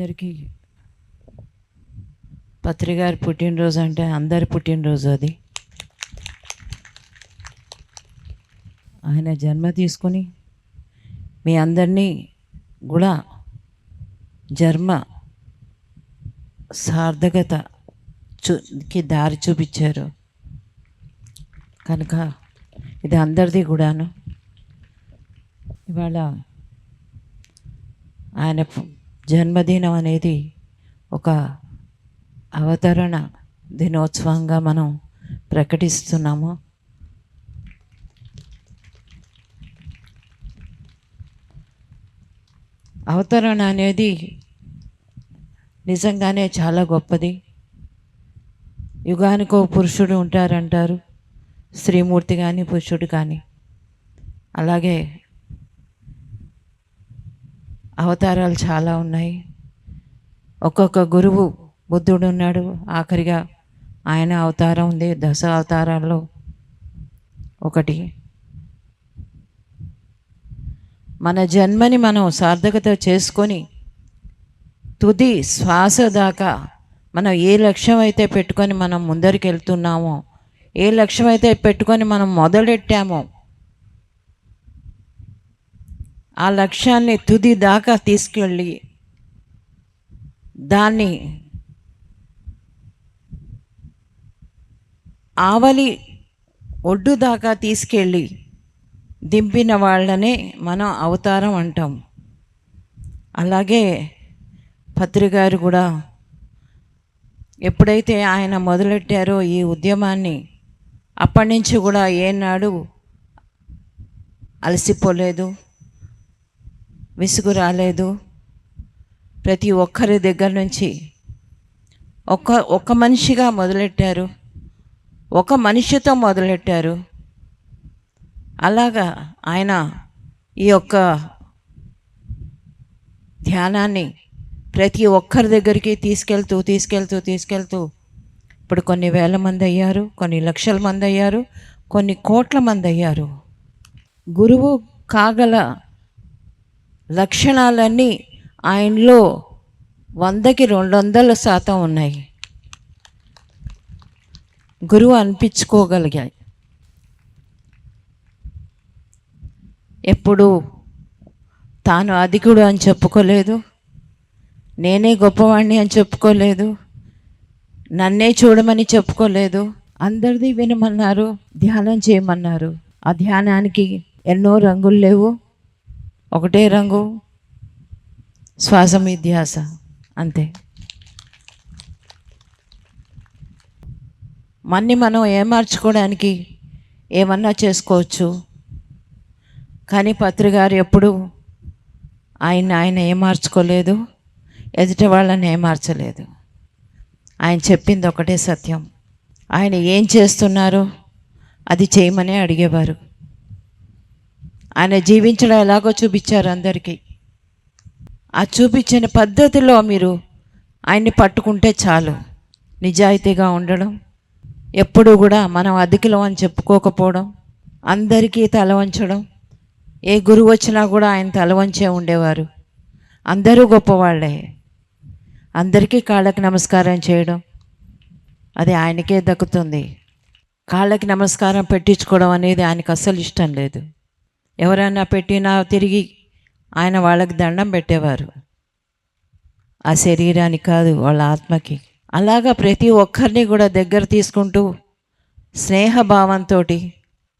అందరికీ పత్రికారి పుట్టినరోజు అంటే అందరి పుట్టినరోజు అది. ఆయన జన్మ తీసుకొని మీ అందరినీ కూడా జన్మ సార్థకత చూకి దారి చూపించారు. కనుక ఇది అందరిది కూడాను. ఇవాళ ఆయన జన్మదినం అనేది ఒక అవతరణ దినోత్సవంగా మనం ప్రకటిస్తున్నాము. అవతరణ అనేది నిజంగానే చాలా గొప్పది. యుగానికో పురుషుడు ఉంటారంటారు. స్త్రీమూర్తి కానీ పురుషుడు కానీ అలాగే అవతారాలు చాలా ఉన్నాయి. ఒక్కొక్క గురువు బుద్ధుడు ఉన్నాడు. ఆఖరిగా ఆయన అవతారం ఉంది. దశ అవతారాల్లో ఒకటి. మన జన్మని మనం సార్థకత చేసుకొని తుది శ్వాస దాకా మనం ఏ లక్ష్యం అయితే పెట్టుకొని మనం ముందరికి వెళ్తున్నామో ఏ లక్ష్యం అయితే పెట్టుకొని మనం మొదలెట్టామో ఆ లక్ష్యాన్ని తుది దాకా తీసుకెళ్ళి దాన్ని ఆవలి ఒడ్డు దాకా తీసుకెళ్ళి దింపిన వాళ్ళనే మనం అవతారం అంటాం. అలాగే పత్రికారు కూడా ఎప్పుడైతే ఆయన మొదలెట్టారో ఈ ఉద్యమాన్ని అప్పటి నుంచి కూడా ఏనాడు అలసిపోలేదు. విసుగు రాలేదు ప్రతి ఒక్కరి దగ్గర నుంచి ఒక ఒక మనిషిగా మొదలెట్టారు. ఒక మనిషితో మొదలెట్టారు. అలాగా ఆయన ఈ యొక్క ధ్యానాన్ని ప్రతి ఒక్కరి దగ్గరికి తీసుకెళ్తూ తీసుకెళ్తూ తీసుకెళ్తూ ఇప్పుడు కొన్ని వేల మంది అయ్యారు కొన్ని లక్షల మంది అయ్యారు కొన్ని కోట్ల మంది అయ్యారు. గురువు కాగల లక్షణాలన్నీ ఆయనలో వందకి రెండు వందల శాతం ఉన్నాయి. గురువు అనిపించుకోగలిగాయి. ఎప్పుడు తాను అధికుడు అని చెప్పుకోలేదు. నేనే గొప్పవాణ్ణి అని చెప్పుకోలేదు. నన్నే చూడమని చెప్పుకోలేదు. అందరిది వినమన్నారు ధ్యానం చేయమన్నారు. ఆ ధ్యానానికి ఎన్నో రంగులు లేవు. ఒకటే రంగు శ్వాస మీద ధ్యాస అంతే. మన్ని మనం ఏమార్చుకోవడానికి ఏమన్నా చేసుకోవచ్చు. కానీ పత్రికారు ఎప్పుడు ఆయన ఆయన ఏమార్చుకోలేదు ఎదుటి వాళ్ళని ఏమార్చలేదు ఆయన చెప్పింది ఒకటే సత్యం. ఆయన ఏం చేస్తున్నారు అది చేయమనే అడిగేవారు. ఆయన జీవించడం ఎలాగో చూపించారు అందరికీ. ఆ చూపించిన పద్ధతిలో మీరు ఆయన్ని పట్టుకుంటే చాలు. నిజాయితీగా ఉండడం ఎప్పుడూ కూడా మనం అధికలం అని చెప్పుకోకపోవడం అందరికీ తల వంచడం ఏ గురువు వచ్చినా కూడా ఆయన తల వంచే ఉండేవారు. అందరూ గొప్పవాళ్ళే అందరికీ కాళ్ళకి నమస్కారం చేయడం అది ఆయనకే దక్కుతుంది. కాళ్ళకి నమస్కారం పెట్టించుకోవడం అనేది ఆయనకు అస్సలు ఇష్టం లేదు. ఎవరైనా పెట్టినా తిరిగి ఆయన వాళ్ళకి దండం పెట్టేవారు. ఆ శరీరానికి కాదు వాళ్ళ ఆత్మకి. అలాగా ప్రతి ఒక్కరిని కూడా దగ్గర తీసుకుంటూ స్నేహభావంతో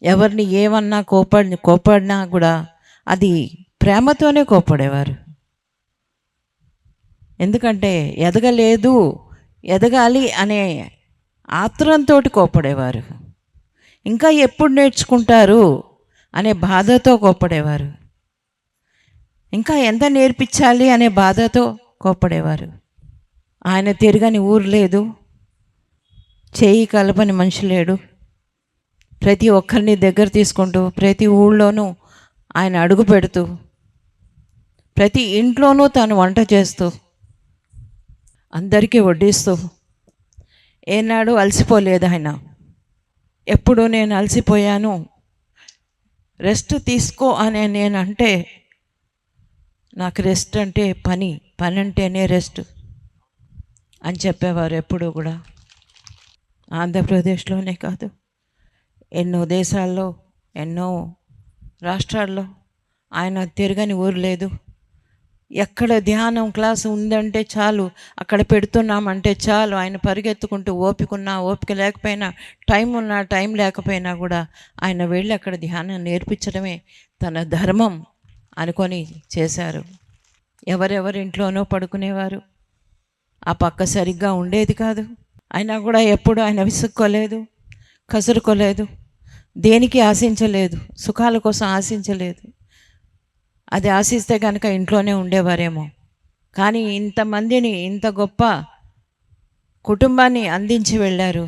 ఎవరిని ఏమన్నా కోపడి కోపడినా కూడా అది ప్రేమతోనే కోపడేవారు ఎందుకంటే ఎదగలేదు ఎదగాలి అనే ఆత్రంతో కోపడేవారు ఇంకా ఎప్పుడు నేర్చుకుంటారు? అనే బాధతో కోపడేవారు ఇంకా ఎంత నేర్పించాలి అనే బాధతో కోపడేవారు ఆయన తిరగని ఊరు లేదు. చేయి కలపని మనిషి లేడు. ప్రతి ఒక్కరిని దగ్గర తీసుకుంటూ ప్రతి ఊళ్ళోనూ ఆయన అడుగు పెడుతూ ప్రతి ఇంట్లోనూ తాను వంట చేస్తూ అందరికీ వడ్డిస్తూ ఏనాడు అలసిపోలేదు ఆయన. ఎప్పుడు నేను అలసిపోయాను? రెస్ట్ తీసుకో అనే నేనంటే నాకు రెస్ట్ అంటే పని పని అంటేనే రెస్ట్ అని చెప్పేవారు ఎప్పుడూ కూడా. ఆంధ్రప్రదేశ్లోనే కాదు. ఎన్నో దేశాల్లో ఎన్నో రాష్ట్రాల్లో ఆయన తిరగని ఊరు లేదు. ఎక్కడ ధ్యానం క్లాస్ ఉందంటే చాలు అక్కడ పెడుతున్నామంటే చాలు ఆయన పరిగెత్తుకుంటూ ఓపికన్నా ఓపిక లేకపోయినా టైం ఉన్నా టైం లేకపోయినా కూడా ఆయన వెళ్ళి అక్కడ ధ్యానం నేర్పించడమే తన ధర్మం అనుకొని చేశారు. ఎవరెవరి ఇంట్లోనో పడుకునేవారు. ఆ పక్క సరిగ్గా ఉండేది కాదు. అయినా కూడా ఎప్పుడు ఆయన విసుక్కోలేదు కసురుకోలేదు దేనికి ఆశించలేదు సుఖాల కోసం ఆశించలేదు. అది ఆశిస్తే కనుక ఇంట్లోనే ఉండేవారేమో. కానీ ఇంతమందిని ఇంత గొప్ప కుటుంబాన్ని అందించి వెళ్ళారు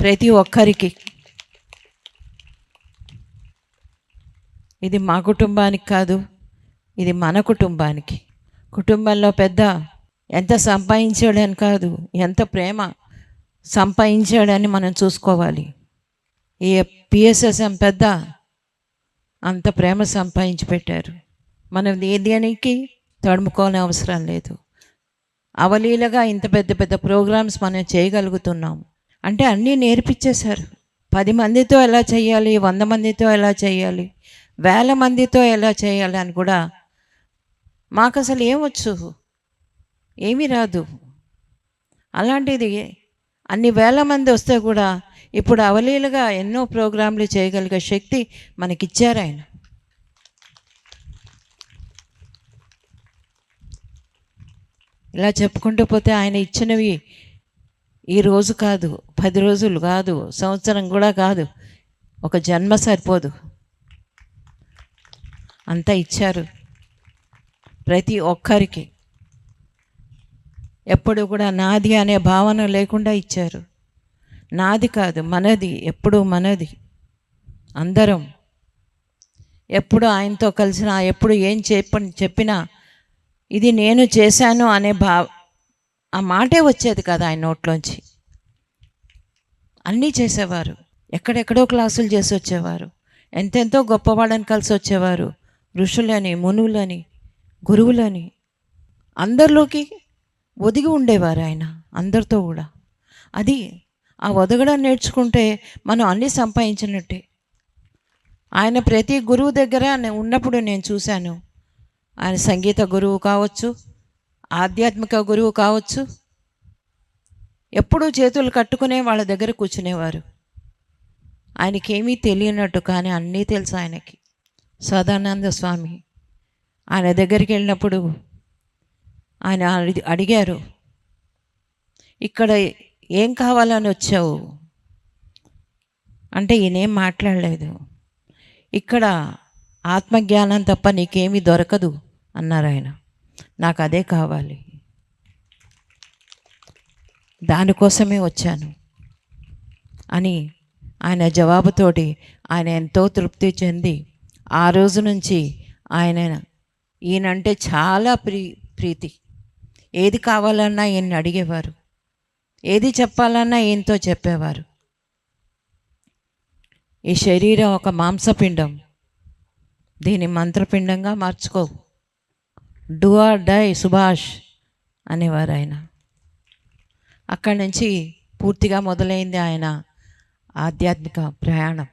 ప్రతి ఒక్కరికి. ఇది మా కుటుంబానికి కాదు ఇది మన కుటుంబానికి. కుటుంబంలో పెద్ద ఎంత సంపాదించాడని కాదు ఎంత ప్రేమ సంపాదించాడని మనం చూసుకోవాలి. ఈ పిఎస్ఎస్ఎం పెద్ద అంత ప్రేమ సంపాదించి పెట్టారు. మనం ఏ దేనికి అవసరం లేదు. అవలీలగా ఇంత పెద్ద పెద్ద ప్రోగ్రామ్స్ మనం చేయగలుగుతున్నాం. అంటే అన్నీ నేర్పించేశారు పది మందితో ఎలా చేయాలి? వంద మందితో ఎలా చేయాలి? వేల మందితో ఎలా చేయాలి అని కూడా మాకు అసలు ఏమొచ్చు ఏమీ రాదు. అలాంటిది అన్ని వేల మంది వస్తే కూడా ఇప్పుడు అవలీలుగా ఎన్నో ప్రోగ్రాంలు చేయగలిగే శక్తి మనకిచ్చారు ఆయన. ఇలా చెప్పుకుంటూ పోతే ఆయన ఇచ్చినవి ఈ రోజు కాదు పది రోజులు కాదు సంవత్సరం కూడా కాదు ఒక జన్మ సరిపోదు. అంతా ఇచ్చారు ప్రతి ఒక్కరికి. ఎప్పుడు కూడా నాది అనే భావన లేకుండా ఇచ్చారు. నాది కాదు మనది ఎప్పుడు మనది. అందరం ఎప్పుడు ఆయనతో కలిసినా ఎప్పుడు ఏం చెప్ప చెప్పినా ఇది నేను చేశాను అనే భా ఆ మాటే వచ్చేది కదా ఆయన నోట్లోంచి. అన్నీ చేసేవారు. ఎక్కడెక్కడో క్లాసులు చేసి వచ్చేవారు. ఎంతెంతో గొప్పవాళ్ళని కలిసి వచ్చేవారు. ఋషులని మునువులని గురువులని. అందరిలోకి ఒదిగి ఉండేవారు ఆయన అందరితో కూడా. అది ఆ వదగడం నేర్చుకుంటే మనం అన్నీ సంపాదించినట్టే. ఆయన ప్రతి గురువు దగ్గర ఉన్నప్పుడు నేను చూశాను. ఆయన సంగీత గురువు కావచ్చు ఆధ్యాత్మిక గురువు కావచ్చు ఎప్పుడూ చేతులు కట్టుకునే వాళ్ళ దగ్గర కూర్చునేవారు. ఆయనకేమీ తెలియనట్టు కానీ అన్నీ తెలుసు ఆయనకి. సదానంద స్వామి ఆయన దగ్గరికి వెళ్ళినప్పుడు ఆయన అడి- అడిగారు ఇక్కడ ఏం కావాలని వచ్చావు? అంటే ఈయనేం మాట్లాడలేదు. ఇక్కడ ఆత్మజ్ఞానం తప్ప నీకేమీ దొరకదు అన్నారు ఆయన. నాకు అదే కావాలి. దానికోసమే వచ్చాను అని ఆయన జవాబుతోటి ఆయన ఎంతో తృప్తి చెంది ఆ రోజు నుంచి ఆయన ఈయనంటే చాలా ప్రీ ప్రీతి. ఏది కావాలన్నా ఈయన్ని అడిగేవారు. ఏది చెప్పాలన్నా ఈయనతో చెప్పేవారు. ఈ శరీరం ఒక మాంసపిండం. దీన్ని మంత్రపిండంగా మార్చుకో. డూ ఆర్ డై సుభాష్ అనేవారు ఆయన. అక్కడి నుంచి పూర్తిగా మొదలైంది ఆయన ఆధ్యాత్మిక ప్రయాణం.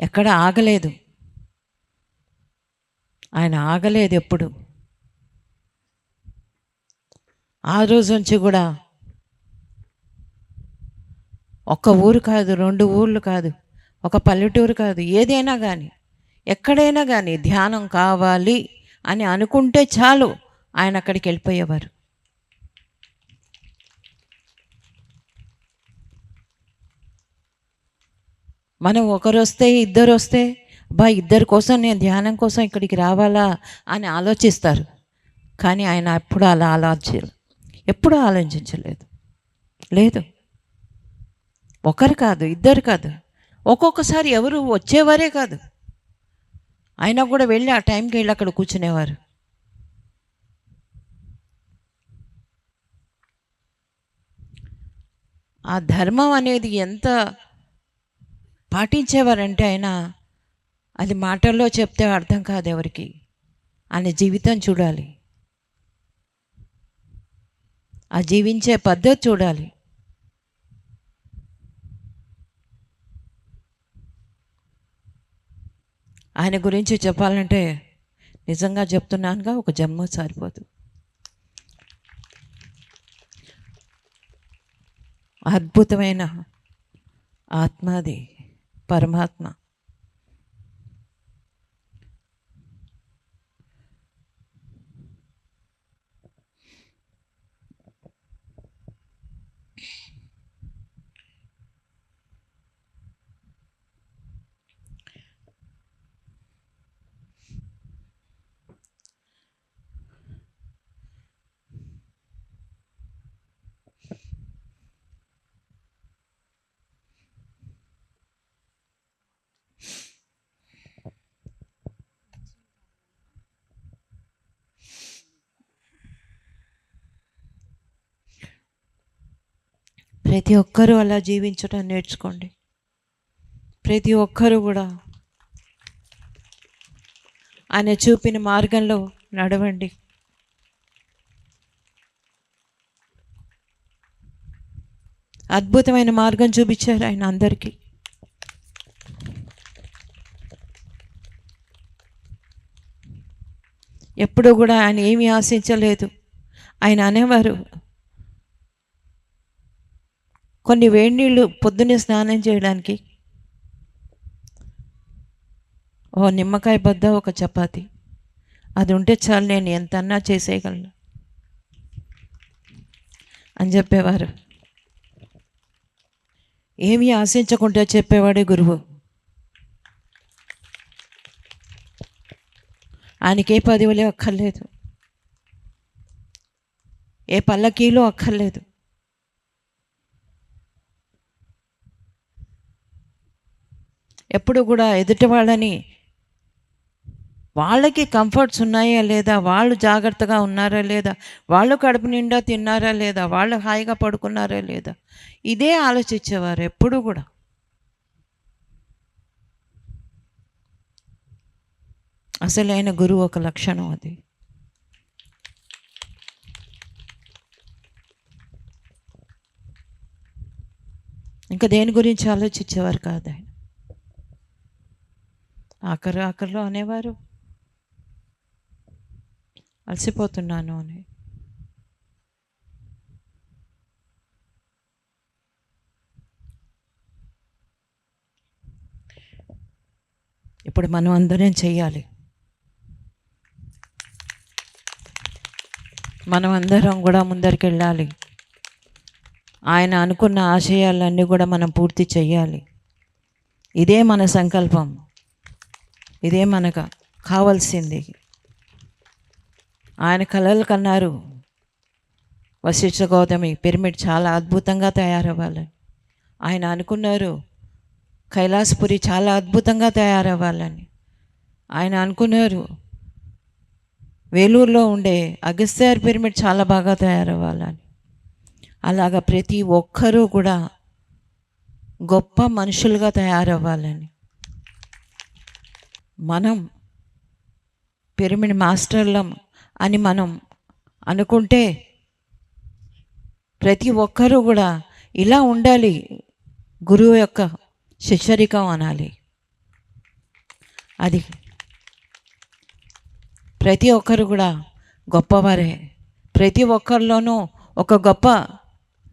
ఎక్కడ ఆగలేదు. ఆయన ఆగలేదు ఎప్పుడు? ఆ రోజు నుంచి కూడా ఒక్క ఊరు కాదు రెండు ఊర్లు కాదు ఒక పల్లెటూరు కాదు ఏదైనా కానీ ఎక్కడైనా కానీ ధ్యానం కావాలి అని అనుకుంటే చాలు ఆయన అక్కడికి వెళ్ళిపోయేవారు. మనం ఒకరు వస్తే ఇద్దరు వస్తే బా ఇద్దరి కోసం నేను ధ్యానం కోసం ఇక్కడికి రావాలా? అని ఆలోచిస్తారు. కానీ ఆయన ఎప్పుడు అలా ఆలోచించారు. ఎప్పుడూ ఆలోచించలేదు. లేదు. ఒకరు కాదు ఇద్దరు కాదు. ఒక్కొక్కసారి ఎవరు వచ్చేవారే కాదు. అయినా కూడా వెళ్ళి ఆ టైంకి వెళ్ళి అక్కడ కూర్చునేవారు. ఆ ధర్మం అనేది ఎంత పాటించేవారంటే ఆయన అది మాటల్లో చెప్తే అర్థం కాదు ఎవరికి. ఆయన జీవితం చూడాలి. ఆ జీవించే పద్ధతి చూడాలి. ఆయన గురించి చెప్పాలంటే నిజంగా చెప్తున్నానుగా ఒక జన్మ సరిపోదు. అద్భుతమైన ఆత్మాది పరమాత్మ. ప్రతి ఒక్కరూ అలా జీవించడం నేర్చుకోండి. ప్రతి ఒక్కరూ కూడా ఆయన చూపిన మార్గంలో నడవండి. అద్భుతమైన మార్గం చూపించారు ఆయన అందరికీ. ఎప్పుడూ కూడా ఆయన ఏమీ ఆశించలేదు. ఆయన అనేవారు కొన్ని వేడి నీళ్ళు పొద్దున్నే స్నానం చేయడానికి. ఓ నిమ్మకాయ బద్ద ఒక చపాతి. అది ఉంటే చాలు నేను ఎంతన్నా చేసేయగలను అని చెప్పేవారు. ఏమీ ఆశించకుండా చెప్పేవాడే గురువు. ఆయనకే పదివలే అక్కర్లేదు. ఏ పల్లకీలో అక్కర్లేదు. ఎప్పుడు కూడా ఎదుటి వాళ్ళని వాళ్ళకి కంఫర్ట్స్ ఉన్నాయా లేదా? వాళ్ళు జాగ్రత్తగా ఉన్నారా లేదా? వాళ్ళు కడుపు నిండా తిన్నారా లేదా? వాళ్ళు హాయిగా పడుకున్నారా లేదా? ఇదే ఆలోచించేవారు ఎప్పుడు కూడా. అసలైన గురువు ఒక లక్షణం అది. ఇంకా దేని గురించి ఆలోచించేవారు కాదు ఆయన. ఆఖరు ఆఖరిలో అనేవారు అలసిపోతున్నాను అని. ఇప్పుడు మనం అందరం చేయాలి. మనం అందరం కూడా ముందరికి వెళ్ళాలి. ఆయన అనుకున్న ఆశయాలన్నీ కూడా మనం పూర్తి చేయాలి. ఇదే మన సంకల్పం. ఇదే మనకు కావాల్సింది. ఆయన కలలు కన్నారు. వశిష్ఠ గౌతమి పిరమిడ్ చాలా అద్భుతంగా తయారవ్వాలని ఆయన అనుకున్నారు కైలాసపురి చాలా అద్భుతంగా తయారవ్వాలని. ఆయన అనుకున్నారు వేలూరులో ఉండే అగస్త్యార్ పిరమిడ్ చాలా బాగా తయారవ్వాలని. అలాగ ప్రతి ఒక్కరూ కూడా గొప్ప మనుషులుగా తయారవ్వాలని. మనం పిరమిడ్ మాస్టర్లం అని మనం అనుకుంటే ప్రతి ఒక్కరూ కూడా ఇలా ఉండాలి గురువు యొక్క శిష్యరికం అనాలి. అది ప్రతి ఒక్కరు కూడా గొప్పవారే. ప్రతి ఒక్కరిలోనూ ఒక గొప్ప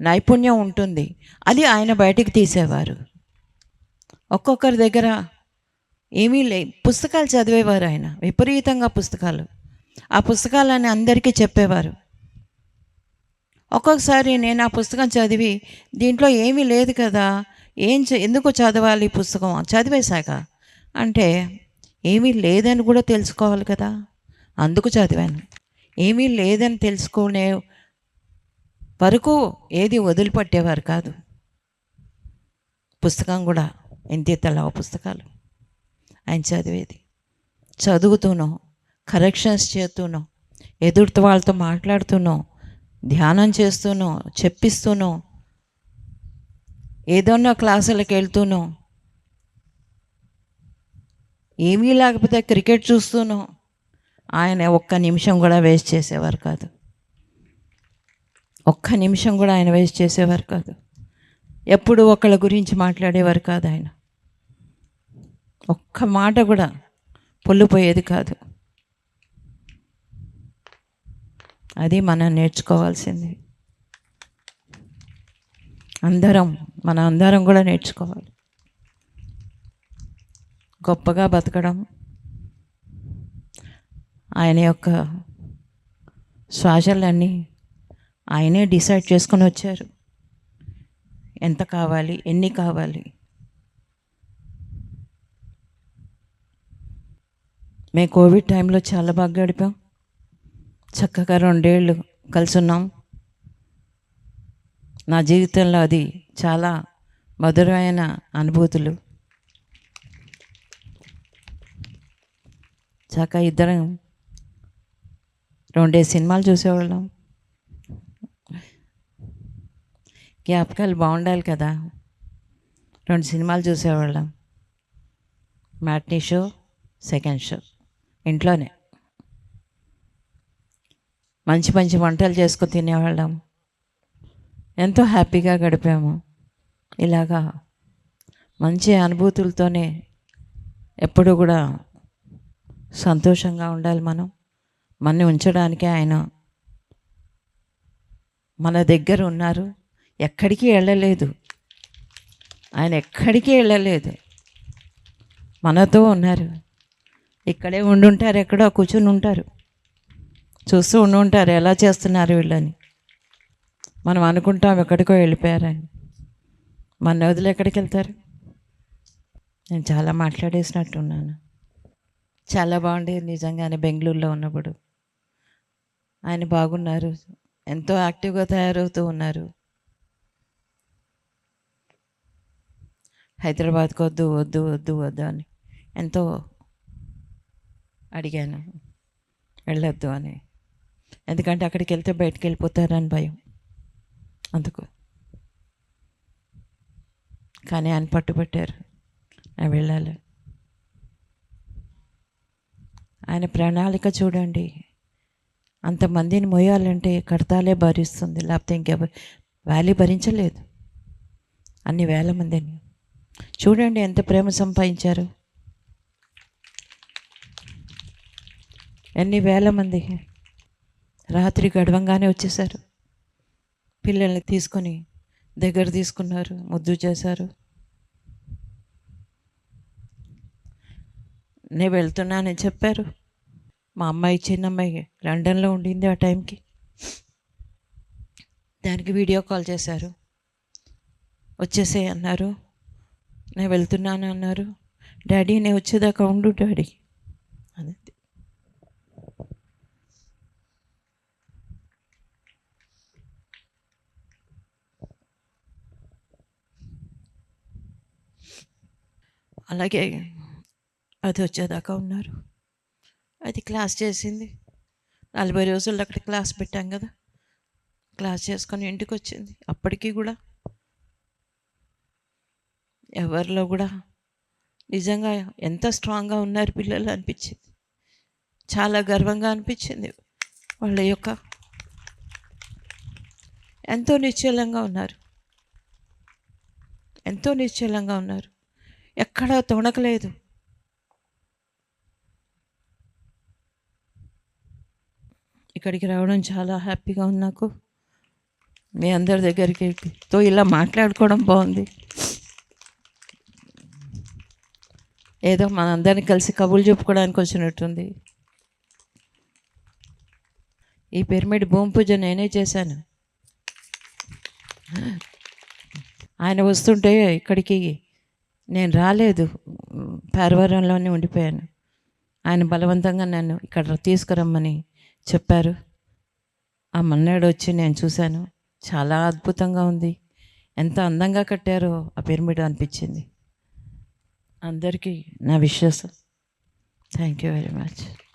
నైపుణ్యం ఉంటుంది. అది ఆయన బయటికి తీసేవారు. ఒక్కొక్కరి దగ్గర ఏమీ లే పుస్తకాలు చదివేవారు ఆయన. విపరీతంగా పుస్తకాలు. ఆ పుస్తకాలని అందరికీ చెప్పేవారు. ఒక్కొక్కసారి నేను ఆ పుస్తకం చదివి దీంట్లో ఏమీ లేదు కదా ఏం చ- ఎందుకు చదవాలి పుస్తకం? చదివేశాక. అంటే ఏమీ లేదని కూడా తెలుసుకోవాలి కదా. అందుకు చదివాను. ఏమీ లేదని తెలుసుకునే వరకు ఏది వదిలిపెట్టేవారు కాదు. పుస్తకం కూడా ఎంతెత్తలా పుస్తకాలు. ఆయన చదివేది. చదువుతూనో కరెక్షన్స్ చేస్తూనో ఎదుటి వాళ్ళతో మాట్లాడుతూనో ధ్యానం చేస్తూనో చెప్పిస్తూనో ఏదన్నా క్లాసులకు వెళ్తూనో ఏమీ లేకపోతే క్రికెట్ చూస్తూనో ఆయన ఒక్క నిమిషం కూడా వేస్ట్ చేసేవారు కాదు. ఒక్క నిమిషం కూడా ఆయన వేస్ట్ చేసేవారు కాదు. ఎప్పుడు ఒకళ్ళ గురించి మాట్లాడేవారు కాదు ఆయన. ఒక్క మాట కూడా పొల్లిపోయేది కాదు. అది మనం నేర్చుకోవాల్సింది. అందరం మన అందరం కూడా నేర్చుకోవాలి. గొప్పగా బతకడం ఆయన యొక్క శ్వాసలన్నీ ఆయనే డిసైడ్ చేసుకొని వచ్చారు. ఎంత కావాలి ఎన్ని కావాలి మేము కోవిడ్ టైంలో చాలా బాగా గడిపాం. చక్కగా రెండేళ్ళు కలిసి ఉన్నాం నా జీవితంలో అది చాలా మధురమైన అనుభూతులు. చక్కగా ఇద్దరం రెండే సినిమాలు చూసేవాళ్ళం. జ్ఞాపకాలు బాగుండాలి కదా. రెండు సినిమాలు చూసేవాళ్ళం. Matinee show second show. ఇంట్లోనే. మంచి మంచి వంటలు చేసుకొని తినేవాళ్ళం. ఎంతో హ్యాపీగా గడిపాము. ఇలాగా మంచి అనుభూతులతోనే ఎప్పుడు కూడా సంతోషంగా ఉండాలి మనం. మనని ఉంచడానికే ఆయన మన దగ్గర ఉన్నారు. ఎక్కడికి వెళ్ళలేదు. ఆయన ఎక్కడికి వెళ్ళలేదు. మనతో ఉన్నారు. ఇక్కడే ఉండుంటారు ఎక్కడో కూర్చుని ఉంటారు. చూస్తూ ఉండి ఉంటారు ఎలా చేస్తున్నారు వీళ్ళని. మనం అనుకుంటాం ఎక్కడికో వెళ్ళిపోయారని. మన వదిలి ఎక్కడికి వెళ్తారు? నేను చాలా మాట్లాడేసినట్టున్నాను. చాలా బాగుండేది నిజంగానే బెంగళూరులో ఉన్నప్పుడు. ఆయన బాగున్నారు ఎంతో యాక్టివ్గా తయారవుతూ ఉన్నారు. హైదరాబాద్కి వద్దు వద్దు వద్దు వద్దు అని ఎంతో అడిగాను. వెళ్ళొద్దు అని. ఎందుకంటే అక్కడికి వెళ్తే బయటకు వెళ్ళిపోతారని భయం. అందుకు. కానీ ఆయన పట్టుబట్టారు. నేను వెళ్ళాలి. ఆయన ప్రణాళిక చూడండి. అంతమందిని మోయాలంటే కడతాలే భరిస్తుంది. లేకపోతే ఇంకెవరు వ్యాలీ భరించలేదు. అన్ని వేల మందిని. చూడండి ఎంత ప్రేమ సంపాదించారు. ఎన్ని వేల మంది రాత్రి గడవంగానే వచ్చేసారు పిల్లల్ని తీసుకొని దగ్గర తీసుకున్నారు ముద్దు చేశారు. నేను వెళ్తున్నానని చెప్పారు. మా అమ్మాయి చిన్నమ్మాయి లండన్లో ఉండింది ఆ టైంకి. దానికి వీడియో కాల్ చేశారు. వచ్చేసే అన్నారు. నేను వెళ్తున్నాను అన్నారు. డాడీ నేను వచ్చేదాకా ఉండు డాడీ అది అలాగే అది వచ్చేదాకా ఉన్నారు. అది క్లాస్ చేసింది. నలభై రోజులు అక్కడ క్లాస్ పెట్టాం కదా. క్లాస్ చేసుకొని ఇంటికి వచ్చింది. అప్పటికీ కూడా ఎవరిలో కూడా నిజంగా ఎంత స్ట్రాంగ్గా ఉన్నారు పిల్లలు అనిపించింది. చాలా గర్వంగా అనిపించింది వాళ్ళ యొక్క ఎంతో నిశ్చలంగా ఉన్నారు. ఎంతో నిశ్చలంగా ఉన్నారు. ఎక్కడా తొణకలేదు. ఇక్కడికి రావడం చాలా హ్యాపీగా ఉంది నాకు. మీ అందరి దగ్గరికి తో ఇలా మాట్లాడుకోవడం బాగుంది. ఏదో మన అందరిని కలిసి కబుర్లు చెప్పుకోవడానికి వచ్చినట్టుంది. ఈ పిరమిడ్ భూమి పూజ నేనే చేశాను. ఆయన వస్తుంటే ఇక్కడికి నేను రాలేదు. పేరవరంలోనే ఉండిపోయాను. ఆయన బలవంతంగా నన్ను ఇక్కడ తీసుకురమ్మని చెప్పారు. ఆ మన్నాడు వచ్చి నేను చూశాను. చాలా అద్భుతంగా ఉంది. ఎంత అందంగా కట్టారో ఆ పిరమిడ్ అనిపించింది. అందరికీ నా విశ్వాసం. Thank you very much